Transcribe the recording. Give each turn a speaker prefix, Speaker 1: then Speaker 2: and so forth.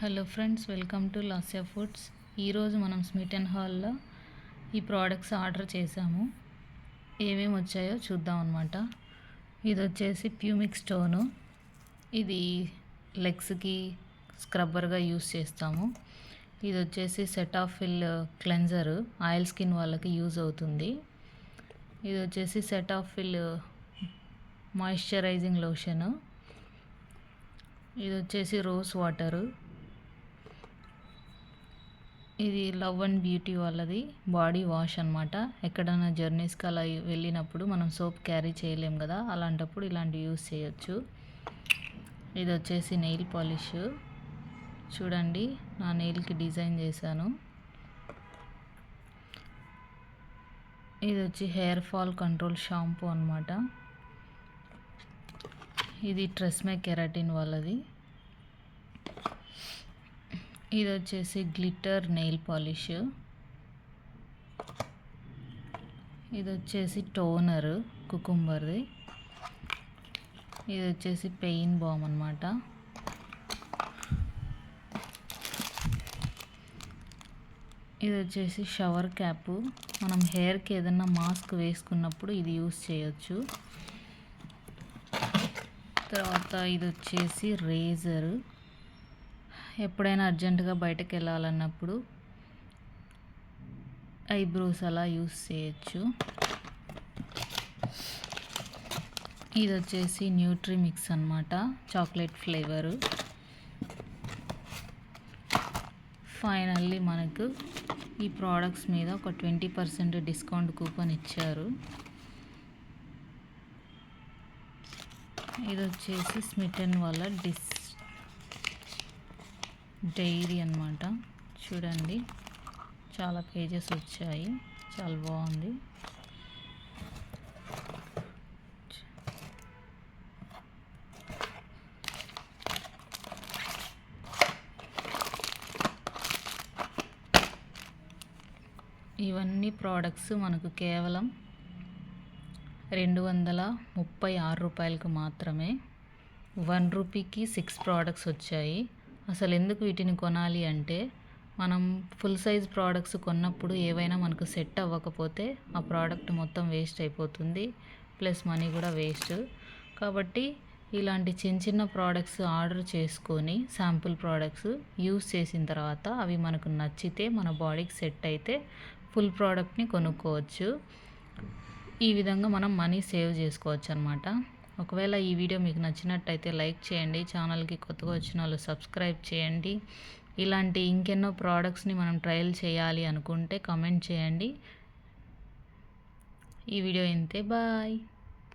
Speaker 1: Hello friends welcome to Lasya foods. ఈరోజు మనం Schmitt and హాల్లో ఈ ప్రోడక్ట్స్ ఆర్డర్ చేసాము ఏమేమి వచ్చాయో చూద్దాం అనమాట ఇది వచ్చేసి ప్యూమిక్ స్టోను. ఇది లెగ్స్కి స్క్రబ్బర్గా యూస్ చేస్తాము. ఇది వచ్చేసి సెట్ ఆఫ్ ఫిల్ క్లెన్జర్. ఆయిల్ స్కిన్ వాళ్ళకి యూజ్ అవుతుంది. ఇది వచ్చేసి set of fill moisturising lotion. ఇది వచ్చేసి రోజ్ వాటరు. ఇది లవ్ అండ్ బ్యూటీ వాళ్ళది. బాడీ వాష్ అనమాట ఎక్కడైనా జర్నీస్కి అలా వెళ్ళినప్పుడు మనం సోప్ క్యారీ చేయలేం కదా అలాంటప్పుడు ఇలాంటివి యూస్ చేయొచ్చు. ఇది వచ్చేసి నెయిల్ పాలిష్. చూడండి నా నెయిల్కి డిజైన్ చేశాను. ఇది వచ్చి హెయిర్ ఫాల్ కంట్రోల్ షాంపూ అనమాట ఇది ట్రెస్మే కెరాటిన్ వాళ్ళది. ఇది వచ్చేసి గ్లిటర్ నెయిల్ పాలిష్. ఇది వచ్చేసి టోనర్ కుకుంబర్ది. ఇది వచ్చేసి పెయిన్ బామ్ అనమాట ఇది వచ్చేసి షవర్ క్యాప్. మనం హెయిర్కి ఏదైనా మాస్క్ వేసుకున్నప్పుడు ఇది యూస్ చేయొచ్చు. తర్వాత ఇది వచ్చేసి రేజర్. ఎప్పుడైనా అర్జెంటుగా బయటకు వెళ్ళాలన్నప్పుడు ఐబ్రోస్ అలా యూస్ చేయొచ్చు. ఇది వచ్చేసి న్యూట్రీ మిక్స్ అనమాట చాక్లెట్ ఫ్లేవరు. ఫైనల్లీ మనకు ఈ ప్రోడక్ట్స్ మీద ఒక ట్వంటీ పర్సెంట్ డిస్కౌంట్ కూపన్ ఇచ్చారు. ఇది వచ్చేసి స్మిటన్ వాళ్ళ డిస్ డైరీ అనమాట చూడండి. చాలా పేజెస్ వచ్చాయి. చాలా బాగుంది. ఇవన్నీ ప్రోడక్ట్స్ మనకు కేవలం రెండు వందల ముప్పై ఆరు రూపాయలకు మాత్రమే. వన్ రూపీకి సిక్స్ ప్రోడక్ట్స్ వచ్చాయి. అసలు ఎందుకు వీటిని కొనాలి అంటే మనం ఫుల్ సైజ్ ప్రోడక్ట్స్ కొన్నప్పుడు ఏవైనా మనకు సెట్ అవ్వకపోతే ఆ ప్రోడక్ట్ మొత్తం వేస్ట్ అయిపోతుంది ప్లస్ మనీ కూడా వేస్ట్. కాబట్టి ఇలాంటి చిన్న చిన్న ప్రోడక్ట్స్ ఆర్డర్ చేసుకొని శాంపుల్ ప్రోడక్ట్స్ యూస్ చేసిన తర్వాత అవి మనకు నచ్చితే మన బాడీకి సెట్ అయితే ఫుల్ ప్రోడక్ట్ని కొనుక్కోవచ్చు. ఈ విధంగా మనం మనీ సేవ్ చేసుకోవచ్చు అనమాట ఒకవేళ ఈ వీడియో మీకు నచ్చినట్టయితే లైక్ చేయండి. ఛానల్కి కొత్తగా వచ్చిన వాళ్ళు సబ్స్క్రైబ్ చేయండి. ఇలాంటి ఇంకెన్నో ప్రోడక్ట్స్ని మనం ట్రయల్ చేయాలి అనుకుంటే కమెంట్ చేయండి. ఈ వీడియో ఇంతే. బాయ్.